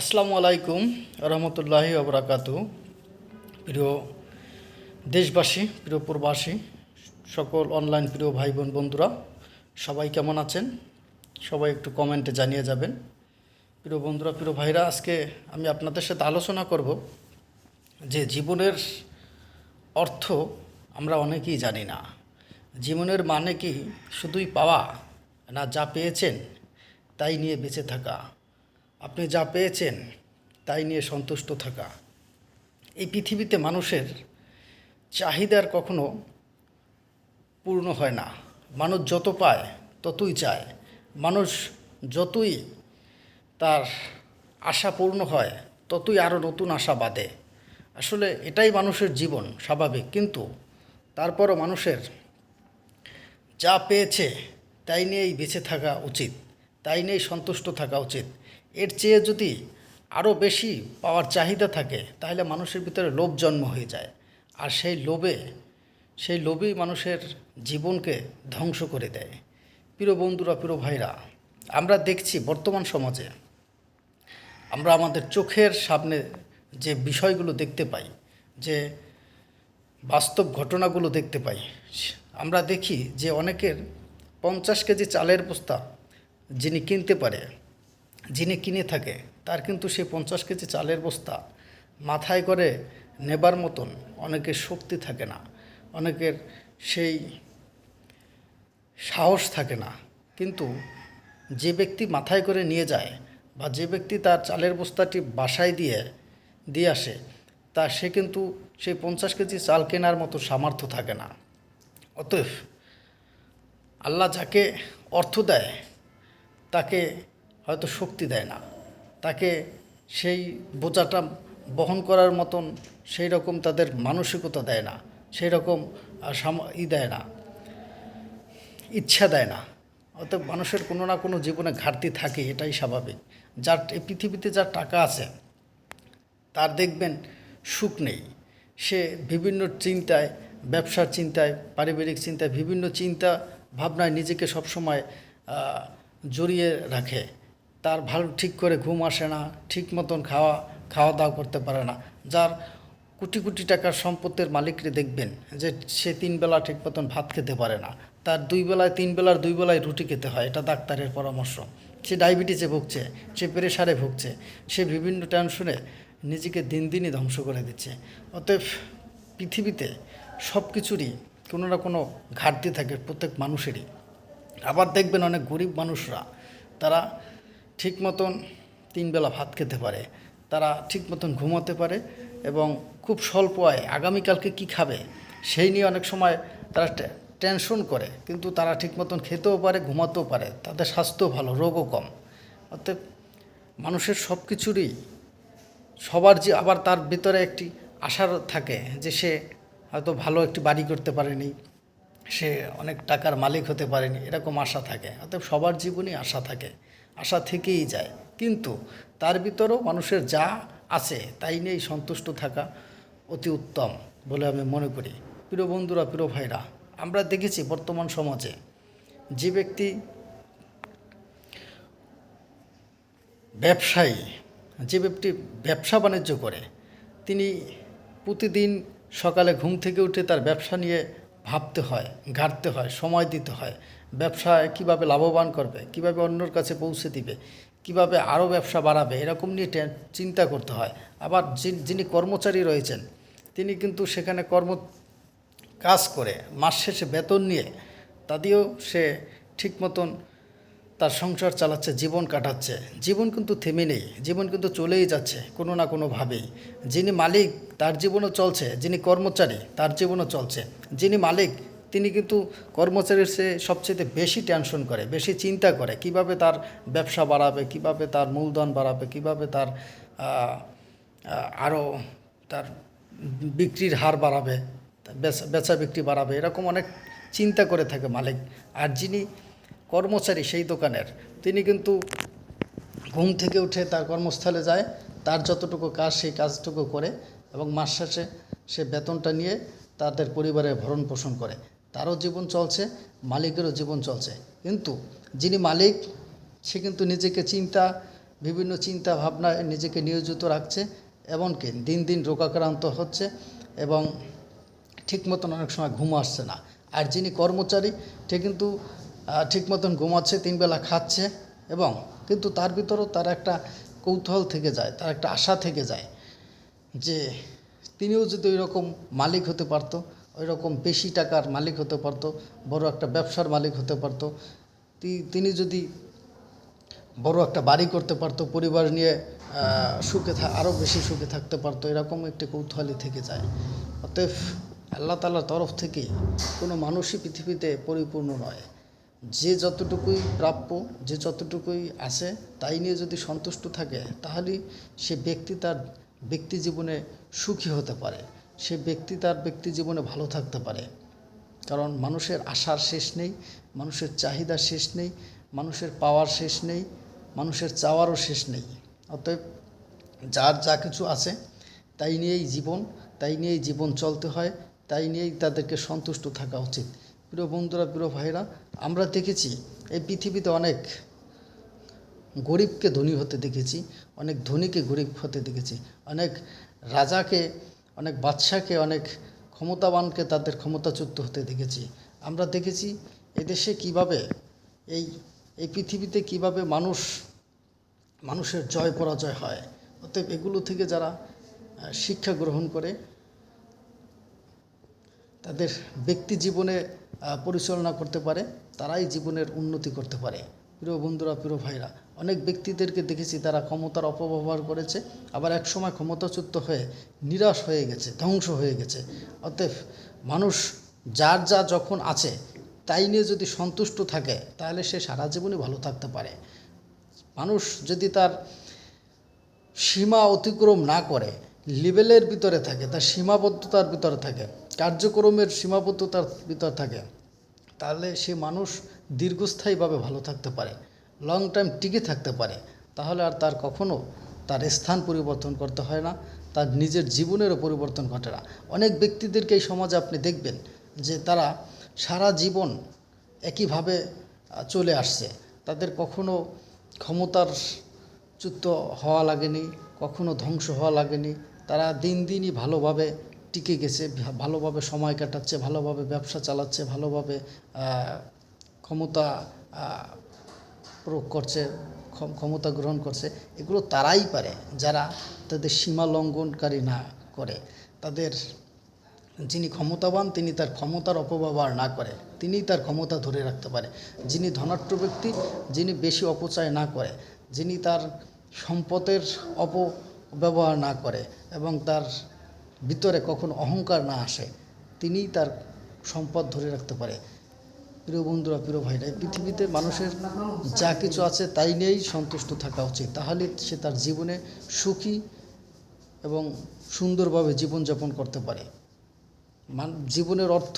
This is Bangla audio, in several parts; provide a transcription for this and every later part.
আসসালামু আলাইকুম রহমতুল্লাহি আবরাকাতু প্রিয় দেশবাসী, প্রিয় প্রবাসী, সকল অনলাইন প্রিয় ভাই বোন বন্ধুরা, সবাই কেমন আছেন? সবাই একটু কমেন্টে জানিয়ে যাবেন। প্রিয় বন্ধুরা, প্রিয় ভাইরা, আজকে আমি আপনাদের সাথে আলোচনা করব যে জীবনের অর্থ আমরা অনেকেই জানি না। জীবনের মানে কি? শুধুই পাওয়া না যা পেয়েছেন, তাই নিয়ে বেঁচে থাকা। আপনি যা পেয়েছেন, তাই নিয়ে সন্তুষ্ট থাকা। এই পৃথিবীতে মানুষের চাহিদার কখনো পূর্ণ হয় না। মানুষ যত পায়, ততই চায়। মানুষ যতই তার আশা পূর্ণ হয়, ততই আরও নতুন আশা বাঁধে। আসলে এটাই মানুষের জীবন, স্বাভাবিক। কিন্তু তারপরও মানুষের যা পেয়েছে, তাই নিয়েই বেঁচে থাকা উচিত, তাই নিয়েই সন্তুষ্ট থাকা উচিত। এর চেয়ে যদি আরও বেশি পাওয়ার চাহিদা থাকে, তাহলে মানুষের ভিতরে লোভ জন্ম হয়ে যায়। আর সেই লোভে, সেই লোভই মানুষের জীবনকে ধ্বংস করে দেয়। প্রিয় বন্ধুরা, প্রিয় ভাইরা, আমরা দেখছি বর্তমান সমাজে আমরা আমাদের চোখের সামনে যে বিষয়গুলো দেখতে পাই, যে বাস্তব ঘটনাগুলো দেখতে পাই, আমরা দেখি যে অনেকের পঞ্চাশ কেজি চালের বস্তা যিনি কিনতে পারে যিনি কিনে থাকে, তার কিন্তু সেই পঞ্চাশ কেজি চালের বস্তা মাথায় করে নেবার মতন অনেকের শক্তি থাকে না, অনেকের সেই সাহস থাকে না। কিন্তু যে ব্যক্তি মাথায় করে নিয়ে যায় বা যে ব্যক্তি তার চালের বস্তাটি বাসায় দিয়ে দিয়ে আসে, তা সে কিন্তু সেই পঞ্চাশ কেজি চাল কেনার মতো সামর্থ্য থাকে না। অতএব আল্লাহ যাকে অর্থ দেয়, তাকে হয়তো শক্তি দেয় না। তাকে সেই বোঝাটা বহন করার মতন সেই রকম তাদের মানসিকতা দেয় না, সেই রকম ই দেয় না, ইচ্ছা দেয় না। অতএব মানুষের কোনো না কোনো জীবনে ঘাটতি থাকে, এটাই স্বাভাবিক। যার পৃথিবীতে যার টাকা আছে, তার দেখবেন সুখ নেই। সে বিভিন্ন চিন্তায়, ব্যবসার চিন্তায়, পারিবারিক চিন্তায়, বিভিন্ন চিন্তা ভাবনায় নিজেকে সবসময় জড়িয়ে রাখে। তার ভালো ঠিক করে ঘুম আসে না, ঠিক মতন খাওয়া খাওয়া দাওয়া করতে পারে না। যার কোটি কোটি টাকার সম্পত্তির মালিকরে দেখবেন যে সে তিন বেলা ঠিক মতন ভাত খেতে পারে না। তার দুই বেলায়, তিন বেলার দুই বেলায় রুটি খেতে হয়, এটা ডাক্তারের পরামর্শ। সে ডায়াবেটিসে ভুগছে, সে প্রেশারে ভুগছে, সে বিভিন্ন টেনশনে নিজেকে দিন দিনই ধ্বংস করে দিচ্ছে। অতএব পৃথিবীতে সব কিছুরই কোনো না কোনো ঘাটতি থাকে প্রত্যেক মানুষেরই। আবার দেখবেন অনেক গরিব মানুষরা, তারা ঠিক মতন তিন বেলা ভাত খেতে পারে। তারা ঠিক মতন ঘুমাতে পারে এবং খুব স্বল্প আয় আগামীকালকে কি খাবে সেই নিয়ে অনেক সময় তারা টেনশন করে। কিন্তু তারা ঠিক মতন খেতেও পারে, ঘুমাতেও পারে। তাদের স্বাস্থ্য ভালো, রোগও কম। অর্থাৎ মানুষের সব কিছুরই সবার যে আবার তার ভিতরে একটি আশার থাকে যে সে হয়তো ভালো একটি বাড়ি করতে পারেনি, সে অনেক টাকার মালিক হতে পারেনি, এরকম আশা থাকে। অতএব সবার জীবনই আশা থাকে। আশা থেকেই যায়। কিন্তু তার ভিতরেও মানুষের যা আছে তাই নিয়েই সন্তুষ্ট থাকা অতি উত্তম বলে আমি মনে করি। প্রিয় বন্ধুরা, প্রিয় ভাইরা, আমরা দেখেছি বর্তমান সমাজে যে ব্যক্তি ব্যবসায়ী, যে ব্যক্তি ব্যবসা বাণিজ্য করে, তিনি প্রতিদিন সকালে ঘুম থেকে উঠে তার ব্যবসা নিয়ে ভাবতে হয়, ঘাটতে হয়, সময় দিতে হয়। ব্যবসায় কীভাবে লাভবান করবে, কীভাবে অন্যর কাছে পৌঁছে দিবে, কীভাবে আরও ব্যবসা বাড়াবে, এরকম নিয়ে চিন্তা করতে হয়। আবার যিনি- কর্মচারী রয়েছেন, তিনি কিন্তু সেখানে কর্ম কাজ করে, মাস শেষে বেতন নিয়ে তা দিয়েও সে ঠিক মতন তার সংসার চালাচ্ছে, জীবন কাটাচ্ছে। জীবন কিন্তু থেমে নেই, জীবন কিন্তু চলেই যাচ্ছে, কোনো না কোনোভাবেই। যিনি মালিক, তার জীবনও চলছে, যিনি কর্মচারী, তার জীবনও চলছে। যিনি মালিক তিনি কিন্তু কর্মচারীর সে সবচেয়ে বেশি টেনশন করে, বেশি চিন্তা করে, কীভাবে তার ব্যবসা বাড়াবে, কীভাবে তার মূলধন বাড়াবে, কীভাবে তার আরও তার বিক্রির হার বাড়াবে, বেচা বিক্রি বাড়াবে, এরকম অনেক চিন্তা করে থাকে মালিক। আর যিনি কর্মচারী সেই দোকানের, তিনি কিন্তু ঘুম থেকে উঠে তার কর্মস্থলে যায়, তার যতটুকু কাজ সেই কাজটুকু করে এবং মাস শেষে সে বেতনটা নিয়ে তাদের পরিবারের ভরণ পোষণ করে। তারও জীবন চলছে, মালিকেরও জীবন চলছে। কিন্তু যিনি মালিক, সে কিন্তু নিজেকে চিন্তা, বিভিন্ন চিন্তা ভাবনায় নিজেকে নিয়োজিত রাখছে, এমনকি দিন দিন রোগাক্রান্ত হচ্ছে এবং ঠিক মতন অনেক সময় ঘুম আসছে না। আর যিনি কর্মচারী, সে কিন্তু ঠিক মতন ঘুমাচ্ছে তিনবেলা খাচ্ছে এবং কিন্তু তার ভিতরেও তার একটা কৌতূহল থেকে যায়, তার একটা আশা থেকে যায় যে তিনিও যদি ওই রকম মালিক হতে পারতো ওই রকম বেশি টাকার মালিক হতে পারতো, বড় একটা ব্যবসার মালিক হতে পারতো। তিনি যদি বড় একটা বাড়ি করতে পারতো, পরিবার নিয়ে সুখে আরও বেশি সুখে থাকতে পারতো, এরকম একটি কৌতূহলী থেকে যায়। অতএব আল্লাহ তাল্লার তরফ থেকে কোনো মানুষই পৃথিবীতে পরিপূর্ণ নয়। যে যতটুকুই প্রাপ্য, যে যতটুকুই আছে, তাই নিয়ে যদি সন্তুষ্ট থাকে, তাহলেই সে ব্যক্তি তার ব্যক্তি জীবনে সুখী হতে পারে। সে ব্যক্তি তার ব্যক্তি জীবনে ভালো থাকতে পারে। কারণ মানুষের আশার শেষ নেই, মানুষের চাহিদা শেষ নেই, মানুষের পাওয়ার শেষ নেই, মানুষের চাওয়ারও শেষ নেই। অতএব যার যা কিছু আছে, তাই নিয়েই জীবন, তাই নিয়েই জীবন চলতে হয়, তাই নিয়েই তাদেরকে সন্তুষ্ট থাকা উচিত। প্রিয় বন্ধুরা, প্রিয় ভাইরা আমরা দেখেছি এই পৃথিবীতে অনেক গরিবকে ধনী হতে দেখেছি, অনেক ধনীকে গরিব হতে দেখেছি, অনেক রাজাকে অনেক বাদশাকে, অনেক ক্ষমতাবানকে তাদের ক্ষমতাচ্যুত হতে দেখেছি। আমরা দেখেছি এদেশে কীভাবে, এই এই পৃথিবীতে কীভাবে মানুষ, মানুষের জয় পরাজয় হয়। অতএব এগুলো থেকে যারা শিক্ষা গ্রহণ করে, তাদের ব্যক্তি জীবনে পরিচালনা করতে পারে, তারাই জীবনের উন্নতি করতে পারে। প্রিয় বন্ধুরা, প্রিয় ভাইরা, অনেক ব্যক্তিদেরকে দেখেছি তারা ক্ষমতার অপব্যবহার করেছে, আবার এক সময় ক্ষমতাচ্যুত হয়ে নিরাশ হয়ে গেছে, ধ্বংস হয়ে গেছে। অতএব মানুষ যার যা যখন আছে, তাই নিয়ে যদি সন্তুষ্ট থাকে, তাহলে সে সারা জীবনই ভালো থাকতে পারে। মানুষ যদি তার সীমা অতিক্রম না করে, লেভেলের ভিতরে থাকে, তার সীমাবদ্ধতার ভিতরে থাকে, কার্যক্রমের সীমাবদ্ধতার ভিতর থাকে, তাহলে সে মানুষ দীর্ঘস্থায়ীভাবে ভালো থাকতে পারে লং টাইম টিকে থাকতে পারে, তাহলে আর তার কখনো তার স্থান পরিবর্তন করতে হয় না, তার নিজের জীবনেরও পরিবর্তন ঘটে না। অনেক ব্যক্তিদেরকে এই সমাজে আপনি দেখবেন যে তারা সারা জীবন একইভাবে চলে আসছে। তাদের কখনো ক্ষমতার চ্যুত হওয়া লাগেনি, কখনো ধ্বংস হওয়া লাগেনি। তারা দিন দিনই ভালোভাবে টিকে গেছে ভালোভাবে সময় কাটাচ্ছে, ভালোভাবে ব্যবসা চালাচ্ছে, ভালোভাবে ক্ষমতা প্রয়োগ করছে, ক্ষম- ক্ষমতা গ্রহণ করছে, এগুলো তারাই পারে। যারা তাদের সীমা লঙ্ঘনকারী না করে, তাদের যিনি ক্ষমতাবান, তিনি তার ক্ষমতার অপব্যবহার না করে, তিনিই তার ক্ষমতা ধরে রাখতে পারে। যিনি ধনাঢ্য ব্যক্তি, যিনি বেশি অপচয় না করে, যিনি তার সম্পদের অপব্যবহার না করে এবং তার ভিতরে কখনো অহংকার না আসে, তিনিই তার সম্পদ ধরে রাখতে পারে। প্রিয় বন্ধুরা, প্রিয় ভাইরা পৃথিবীতে মানুষের যা কিছু আছে তাই নিয়েই সন্তুষ্ট থাকা উচিত। তাহলে সে তার জীবনে সুখী এবং সুন্দরভাবে জীবনযাপন করতে পারে। মান, জীবনের অর্থ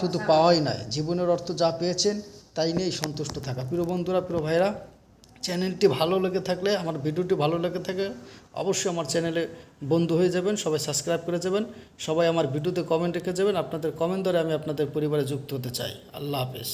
শুধু পাওয়াই নয়, জীবনের অর্থ যা পেয়েছেন তাই নিয়েই সন্তুষ্ট থাকা। প্রিয় বন্ধুরা, প্রিয় ভাইরা চ্যানেলটি ভালো লেগে থাকলে, আমার ভিডিওটি ভালো লেগে থাকে, অবশ্যই আমার চ্যানেলে বন্ধু হয়ে যাবেন, সবাই সাবস্ক্রাইব করে যাবেন, সবাই আমার ভিডিওতে কমেন্ট রেখে যাবেন, আপনাদের কমেন্ট দ্বারা আমি আপনাদের পরিবারে যুক্ত হতে চাই। আল্লাহ হাফেজ।